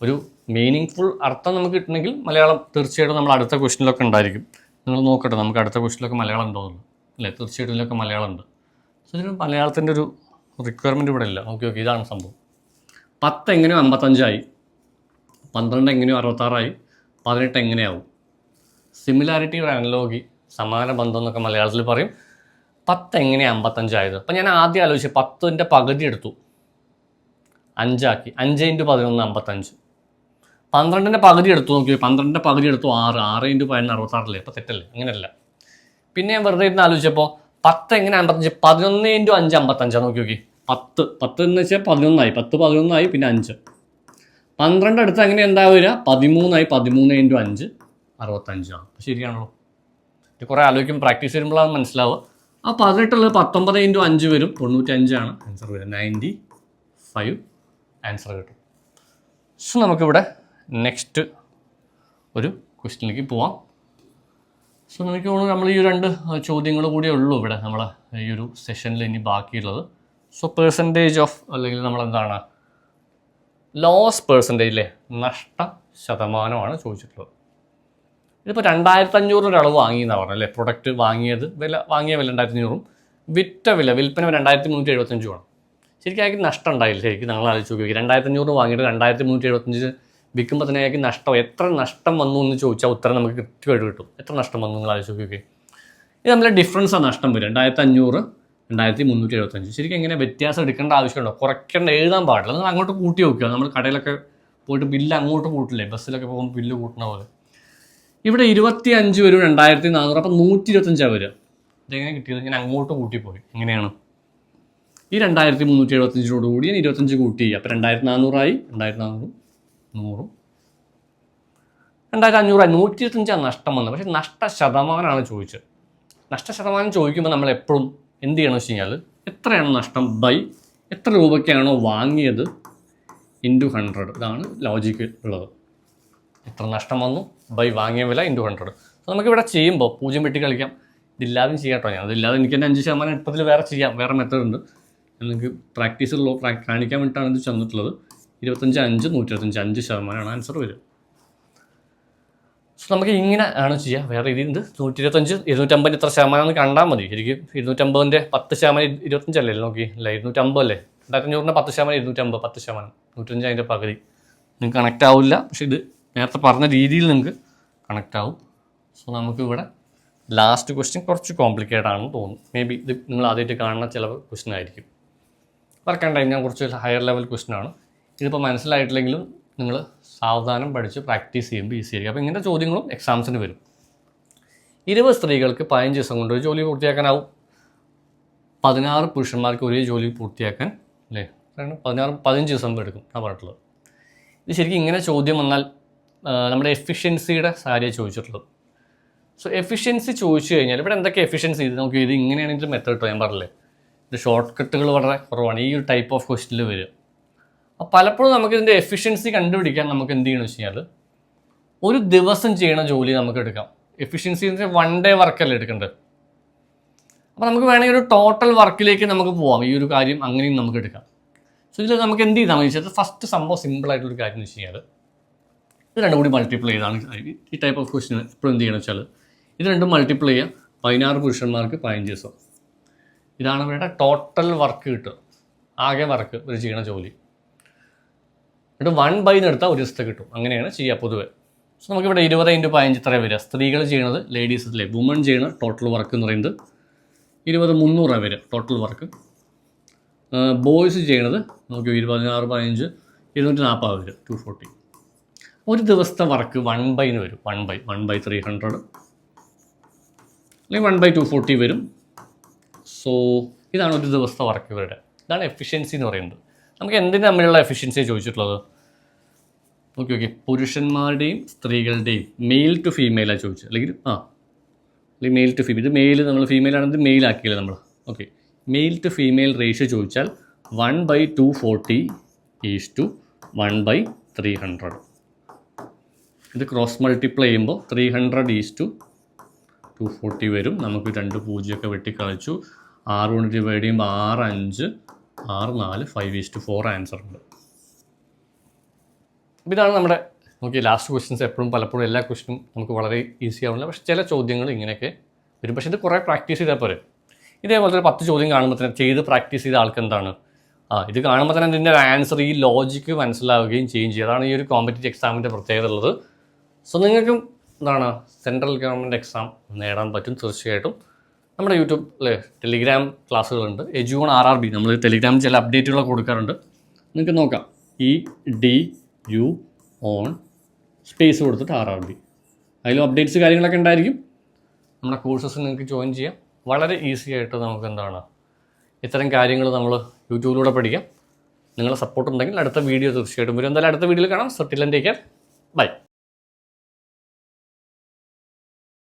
A: ഒരു മീനിങ് ഫുൾ അർത്ഥം നമുക്ക് കിട്ടണമെങ്കിൽ മലയാളം തീർച്ചയായിട്ടും നമ്മൾ അടുത്ത ക്വസ്റ്റിനിലൊക്കെ ഉണ്ടായിരിക്കും. നിങ്ങൾ നോക്കട്ടെ നമുക്ക് അടുത്ത ക്വസ്റ്റിലൊക്കെ മലയാളം ഉണ്ടോ അല്ലേ? തീർച്ചയായിട്ടും ഇതിലൊക്കെ മലയാളം ഉണ്ട്. സോ ഇതിന് മലയാളത്തിന്റെ ഒരു റിക്വയർമെന്റ് ഇവിടെ ഇല്ല. ഓക്കെ ഓക്കെ ഇതാണ് സംഭവം. പത്ത് എങ്ങനെയോ അമ്പത്തഞ്ചായി പന്ത്രണ്ട് എങ്ങനെയോ അറുപത്താറായി. പതിനെട്ട് എങ്ങനെയാവും. സിമിലാരിറ്റി ഒരു അനലോഗി സമാന ബന്ധം എന്നൊക്കെ മലയാളത്തിൽ പറയും. പത്ത് എങ്ങനെയാണ് അമ്പത്തഞ്ചായത്? അപ്പം ഞാൻ ആദ്യം ആലോചിച്ചു പത്തിന്റെ പകുതി എടുത്തു. അഞ്ചാക്കി. അഞ്ച് ഇന്റു പതിനൊന്ന് അമ്പത്തഞ്ച്. പന്ത്രണ്ടിന്റെ പകുതി എടുത്തു നോക്കി. പന്ത്രണ്ടിന്റെ പകുതി എടുത്തു ആറ്. ആറ് ഇന്റു പതിനൊന്ന് അറുപത്താറല്ലേ? അപ്പോൾ തെറ്റല്ലേ. അങ്ങനെയല്ല പിന്നെ ഞാൻ വെറുതെ ഇരുന്ന് ആലോചിച്ചപ്പോൾ പത്ത് എങ്ങനെ അമ്പത്തഞ്ച്? പതിനൊന്ന് ഇന്റു അഞ്ച് അമ്പത്തഞ്ചാണ് നോക്കി നോക്കി. പത്ത്. പത്ത് എന്ന് വെച്ചാൽ പതിനൊന്നായി. പത്ത് പതിനൊന്നായി പിന്നെ അഞ്ച്. പന്ത്രണ്ട് അടുത്ത് അങ്ങനെ എന്താ വരിക? പതിമൂന്നായി പതിമൂന്ന് ഇന്റു അഞ്ച് അറുപത്തഞ്ചാണ്. ശരിയാണല്ലോ. ഇത് കുറേ ആലോചിക്കും പ്രാക്ടീസ് ചെയ്യുമ്പോഴാണ് മനസ്സിലാവുക. ആ പതിനെട്ടുള്ളത് പത്തൊമ്പത് ഇന്റു അഞ്ച് വരും. തൊണ്ണൂറ്റഞ്ചാണ്. ആൻസർ വരും. നയന്റി ഫൈവ് ആൻസർ കിട്ടും. സോ നമുക്കിവിടെ നെക്സ്റ്റ് ഒരു ക്വസ്റ്റ്യനിലേക്ക് പോവാം. സോ നമുക്ക് തോന്നുന്നു നമ്മൾ ഈ രണ്ട് ചോദ്യങ്ങൾ കൂടിയേ ഉള്ളൂ ഇവിടെ നമ്മളെ ഈ ഒരു സെഷനിൽ ഇനി ബാക്കിയുള്ളത്. സോ പേഴ്സന്റേജ് ഓഫ് അല്ലെങ്കിൽ നമ്മളെന്താണ്? ലോസ് പേഴ്സന്റേജ് അല്ലേ നഷ്ട ശതമാനമാണ് ചോദിച്ചിട്ടുള്ളത്. ഇതിപ്പോൾ രണ്ടായിരത്തി അഞ്ഞൂറ് എന്നാണ് പറഞ്ഞത് അല്ലേ? പ്രൊഡക്റ്റ് വാങ്ങിയത് വില വാങ്ങിയ വില രണ്ടായിരത്തി അഞ്ഞൂറും വിറ്റ വില വിൽപ്പന രണ്ടായിരത്തി മുന്നൂറ്റി എഴുപത്തഞ്ചുമാണ് ശരിക്കും അയാൾക്ക് നഷ്ടം ഉണ്ടായില്ല? ശരിക്കും നിങ്ങൾ ആലോചിച്ച് നോക്കി രണ്ടായിരത്തി അഞ്ഞൂറ് വാങ്ങിയിട്ട് രണ്ടായിരത്തി മുന്നൂറ്റി എഴുപത്തഞ്ച് വിൽക്കുമ്പോൾ തന്നെ അയാൾക്ക് നഷ്ടം എത്ര നഷ്ടം വന്നു എന്ന് ചോദിച്ചാൽ ഉത്തരം നമുക്ക് കൃത്യമായിട്ട് കിട്ടും. എത്ര നഷ്ടം വന്നു നിങ്ങൾ ആലോചിച്ച് നോക്കി ഇത് നമ്മളെ ഡിഫറൻസാണ് നഷ്ടം വരും രണ്ടായിരത്തി അഞ്ഞൂറ് രണ്ടായിരത്തി മുന്നൂറ്റി എഴുപത്തഞ്ച് ശരിക്കും എങ്ങനെ വ്യത്യാസം എടുക്കേണ്ട ആവശ്യമുണ്ടോ? കുറയ്ക്കേണ്ട എഴുതാൻ പാടില്ല. നിങ്ങൾ അങ്ങോട്ട് കൂട്ടി നോക്കുക നമ്മൾ കടയിലൊക്കെ പോയിട്ട് ബില്ല് അങ്ങോട്ട് കൂട്ടില്ലേ? ബസ്സിലൊക്കെ പോകുമ്പോൾ ബില്ല് കൂട്ടണ പോലെ. ഇവിടെ ഇരുപത്തി അഞ്ച് വരും രണ്ടായിരത്തി നാനൂറ് അപ്പം നൂറ്റി ഇരുപത്തഞ്ചാണ് വരിക. ഇതെങ്ങനെ കിട്ടിയത് ഞാൻ അങ്ങോട്ട് കൂട്ടിപ്പോയി എങ്ങനെയാണ് ഈ രണ്ടായിരത്തി മുന്നൂറ്റി എഴുപത്തഞ്ചിനോട് കൂടി ഞാൻ ഇരുപത്തഞ്ച് കൂട്ടി. അപ്പം രണ്ടായിരത്തി നാനൂറായി രണ്ടായിരത്തി നാനൂറും നൂറും. രണ്ടായിരത്തി അഞ്ഞൂറായി. നൂറ്റി ഇരുപത്തഞ്ചാണ് നഷ്ടം വന്നത്. പക്ഷേ നഷ്ട ശതമാനമാണ് ചോദിച്ചത്. നഷ്ട ശതമാനം ചോദിക്കുമ്പോൾ നമ്മൾ എപ്പോഴും എന്ത് ചെയ്യണമെന്ന് വെച്ച് കഴിഞ്ഞാൽ എത്രയാണ് നഷ്ടം? ബൈ. എത്ര രൂപയ്ക്കാണോ വാങ്ങിയത്? Into hundred. ഇതാണ് ലോജിക്ക് ഉള്ളത്. എത്ര നഷ്ടം വന്നു. ബൈ വാങ്ങിയ വില ഇന്റു ഹൺഡ്രഡ് അപ്പോൾ നമുക്കിവിടെ ചെയ്യുമ്പോൾ പൂജ്യം വെട്ടി കളിക്കാം. ഇതില്ലാതെയും ചെയ്യാം കേട്ടോ ഞാൻ. അതില്ലാതെ എനിക്ക് തന്നെ അഞ്ച് ശതമാനം എളുപ്പത്തിൽ വേറെ ചെയ്യാം. വേറെ മെത്തേഡ് ഉണ്ട്. നിങ്ങൾക്ക് പ്രാക്ടീസ് ഉള്ളൂ കാണിക്കാൻ വേണ്ടിയിട്ടാണ് ഇത് ചെന്നിട്ടുള്ളത് ഇരുപത്തഞ്ച് അഞ്ച് നൂറ്റി അഞ്ച് ശതമാനമാണ് ആൻസർ വരും സോ നമുക്ക് ഇങ്ങനെ ആണ് ചെയ്യുക വേറെ ഇതിന്റെ നൂറ്റി ഇരുപത്തഞ്ച് ഇരുന്നൂറ്റമ്പത് ഇത്ര ശതമാനം കണ്ടാൽ മതി. ശരിക്കും ഇരുന്നൂറ്റമ്പതിന്റെ പത്ത് ശതമാനം ഇരുപത്തഞ്ചല്ലേ നോക്കി അല്ല? ഇരുന്നൂറ്റമ്പത് അല്ലേ? രണ്ടായിരത്തഞ്ഞൂറിന്റെ പത്ത് ശതമാനം ഇരുന്നൂറ്റമ്പത് പത്ത് ശതമാനം. നൂറ്റഞ്ച് അതിന്റെ പകുതി. നിങ്ങൾക്ക് കണക്റ്റ് ആവില്ല. പക്ഷേ ഇത് നേരത്തെ പറഞ്ഞ രീതിയിൽ നിങ്ങൾക്ക് കണക്റ്റ് ആവും. സോ നമുക്കിവിടെ ലാസ്റ്റ് ക്വസ്റ്റ്യൻ കുറച്ച് കോംപ്ലിക്കേറ്റഡ് ആണെന്ന് തോന്നുന്നു. മേ ബി ഇത് നിങ്ങൾ ആദ്യമായിട്ട് കാണുന്ന ചില ക്വസ്റ്റ്യൻ ആയിരിക്കും. വർക്കാൻ ടൈം ഞാൻ കുറച്ച് ഹയർ ലെവൽ ക്വസ്റ്റ്യൻ ആണ്. ഇതിപ്പോൾ മനസ്സിലായിട്ടില്ലെങ്കിലും നിങ്ങൾ സാവധാനം പഠിച്ച് പ്രാക്ടീസ് ചെയ്യുമ്പോൾ ഈസി ആയിരിക്കും. അപ്പോൾ ഇങ്ങനത്തെ ചോദ്യങ്ങളും എക്സാംസിന് വരും. ഇരുപത് സ്ത്രീകൾക്ക് പതിനഞ്ച് ദിവസം കൊണ്ട് ഒരു ജോലി പൂർത്തിയാക്കാനാവും. പതിനാറ് പുരുഷന്മാർക്ക് ഒരേ ജോലി പൂർത്തിയാക്കാൻ അല്ലേ? പതിനാറ് പതിനഞ്ച് ദിവസം എടുക്കും. ആ പറഞ്ഞിട്ടുള്ളത്. ഇത് ശരിക്കും ഇങ്ങനെ ചോദ്യം വന്നാൽ നമ്മുടെ എഫിഷ്യൻസിയുടെ സാരിയെ ചോദിച്ചിട്ടുള്ളത്. സോ എഫിഷ്യൻസി ചോദിച്ചു കഴിഞ്ഞാൽ ഇവിടെ എന്തൊക്കെ എഫിഷ്യൻസി ഇത് നമുക്ക് ഇത് ഇങ്ങനെയാണ് ഇതിന്റെ മെത്തേഡ് കേട്ടോ ഞാൻ പറഞ്ഞില്ലേ ഇത് ഷോർട്ട് കട്ടുകൾ വളരെ കുറവാണ്. ഈ ഒരു ടൈപ്പ് ഓഫ് ക്വസ്റ്റിൽ വരും അപ്പോൾ പലപ്പോഴും നമുക്ക് ഇതിന്റെ എഫിഷ്യൻസി കണ്ടുപിടിക്കാൻ നമുക്ക് എന്ത് ചെയ്യണമെന്ന് വെച്ച് കഴിഞ്ഞാൽ ഒരു ദിവസം ചെയ്യണ ജോലി നമുക്ക് എടുക്കാം. എഫിഷ്യൻസി എന്ന് വെച്ചാൽ വൺ ഡേ വർക്കല്ലേ എടുക്കേണ്ടത്? അപ്പോൾ നമുക്ക് വേണമെങ്കിൽ ഒരു ടോട്ടൽ വർക്കിലേക്ക് നമുക്ക് പോവാം. ഈ ഒരു കാര്യം അങ്ങനെയും നമുക്ക് എടുക്കാം. സോ ഇതിൽ നമുക്ക് എന്ത് ചെയ്താൽ മതി? ഫസ്റ്റ് സംഭവം സിമ്പിൾ ആയിട്ടുള്ള കാര്യം എന്ന് വെച്ച് കഴിഞ്ഞാൽ ഇത് രണ്ടും കൂടി മൾട്ടിപ്ലൈ ചെയ്താണ്. ഈ ടൈപ്പ് ഓഫ് ക്വസ്റ്റിന് എപ്പോഴും എന്ത് ചെയ്യണം വെച്ചാൽ ഇത് രണ്ടും മൾട്ടിപ്ലൈ ചെയ്യുക പതിനാറ് പുരുഷന്മാർക്ക് പതിനഞ്ച് ദിവസം. ഇതാണ് ഇവരുടെ ടോട്ടൽ വർക്ക് കിട്ടുക. ആകെ വർക്ക് ഇവർ ചെയ്യണ ജോലി. എന്നിട്ട് വൺ ബൈ എടുത്താൽ ഒരു ദിവസത്തെ കിട്ടും. അങ്ങനെയാണ് ചെയ്യുക പൊതുവെ. സോ നമുക്കിവിടെ ഇരുപത് ഇന്റു പതിനഞ്ച് ഇത്രയും വരിക. സ്ത്രീകൾ ചെയ്യണത് ലേഡീസ് അല്ലേ വുമൺ ചെയ്യണ ടോട്ടൽ വർക്ക് എന്ന് പറയുന്നത് ഇരുപത് മുന്നൂറാണ് വരിക ടോട്ടൽ വർക്ക് ബോയ്സ് ചെയ്യണത് നോക്കിയോ ഇരുപതിനാറ് പതിനഞ്ച് ഇരുന്നൂറ്റി നാൽപ്പത് വരും ടു ഫോർട്ടി ഒരു ദിവസത്തെ വർക്ക് വൺ ബൈന്ന് വരും. One by one by three hundred അല്ലെങ്കിൽ വൺ ബൈ ടു ഫോർട്ടി വരും. സോ ഇതാണ് ഒരു ദിവസത്തെ വർക്ക് ഇവരുടെ. ഇതാണ് എഫിഷ്യൻസി എന്ന് പറയുന്നത്. നമുക്ക് എന്തിന് തമ്മിലുള്ള എഫിഷ്യൻസി ചോദിച്ചിട്ടുള്ളത്? ഓക്കെ ഓക്കെ പുരുഷന്മാരുടെയും സ്ത്രീകളുടെയും മെയിൽ ടു ഫീമെയിലാണ് ചോദിച്ചത്. അല്ലെങ്കിൽ ആ. അല്ലെങ്കിൽ മെയിൽ ടു ഫീമെയിൽ ഇത് മെയിൽ നമ്മൾ ഫീമെയിൽ ആണെങ്കിൽ മെയിൽ ആക്കിയില്ല നമ്മൾ? Okay male to female ratio ചോദിച്ചാൽ one by two forty is two one by three hundred ഇത് ക്രോസ് മൾട്ടിപ്ലൈ ചെയ്യുമ്പോൾ three hundred is two two forty വരും. നമുക്ക് രണ്ട് പൂജ്യമൊക്കെ വെട്ടിക്കളിച്ചു. ആറ് കൊണ്ട് ഡിവൈഡ് ചെയ്യുമ്പോൾ ആറ് അഞ്ച് ആറ് നാല് five is two four answer ഉണ്ട്. അപ്പോൾ ഇതാണ് നമ്മുടെ നോക്കി ലാസ്റ്റ് ക്വസ്റ്റ്യൻസ് എപ്പോഴും പലപ്പോഴും എല്ലാ ക്വസ്റ്റിനും നമുക്ക് വളരെ ഈസി ആവുന്നില്ല. പക്ഷേ ചില ചോദ്യങ്ങൾ ഇങ്ങനെയൊക്കെ വരും. പക്ഷേ ഇത് കുറേ പ്രാക്ടീസ് ചെയ്താൽ പോരെ. ഇതേപോലെ തന്നെ പത്ത് ചോദ്യം കാണുമ്പോൾ തന്നെ ചെയ്ത് പ്രാക്ടീസ് ചെയ്ത ആൾക്ക് എന്താണ്? ആ ഇത് കാണുമ്പോൾ തന്നെ ഇതിന്റെ ആൻസർ ഈ ലോജിക്ക് മനസ്സിലാവുകയും ചെയ്യും ചെയ്യും. അതാണ് ഈ ഒരു കോമ്പറ്റീവ് എക്സാമിന്റെ പ്രത്യേകത ഉള്ളത്. സോ നിങ്ങൾക്കും എന്താണ് സെൻട്രൽ ഗവൺമെന്റ് എക്സാം നേടാൻ പറ്റും തീർച്ചയായിട്ടും. നമ്മുടെ യൂട്യൂബ് ടെലിഗ്രാം ക്ലാസ്സുകളുണ്ട്. എജുവൺ ആർ ആർ ബി നമ്മൾ ടെലിഗ്രാമിൽ ചില അപ്ഡേറ്റുകളൊക്കെ കൊടുക്കാറുണ്ട്. നിങ്ങൾക്ക് നോക്കാം. E D U on space കൊടുത്തിട്ട് ആർ ആർ ബി. അതിലും അപ്ഡേറ്റ്സ് കാര്യങ്ങളൊക്കെ ഉണ്ടായിരിക്കും. നമ്മുടെ കോഴ്സസ് നിങ്ങൾക്ക് ജോയിൻ ചെയ്യാം. വളരെ ഈസി ആയിട്ട് നമുക്ക് എന്താണ് ഇത്തരം കാര്യങ്ങൾ നമ്മൾ യൂട്യൂബിലൂടെ പഠിക്കാം. നിങ്ങളുടെ സപ്പോർട്ട് ഉണ്ടെങ്കിൽ അടുത്ത വീഡിയോ തീർച്ചയായിട്ടും വരും. എന്തായാലും അടുത്ത വീഡിയോയിൽ കാണാം. Take by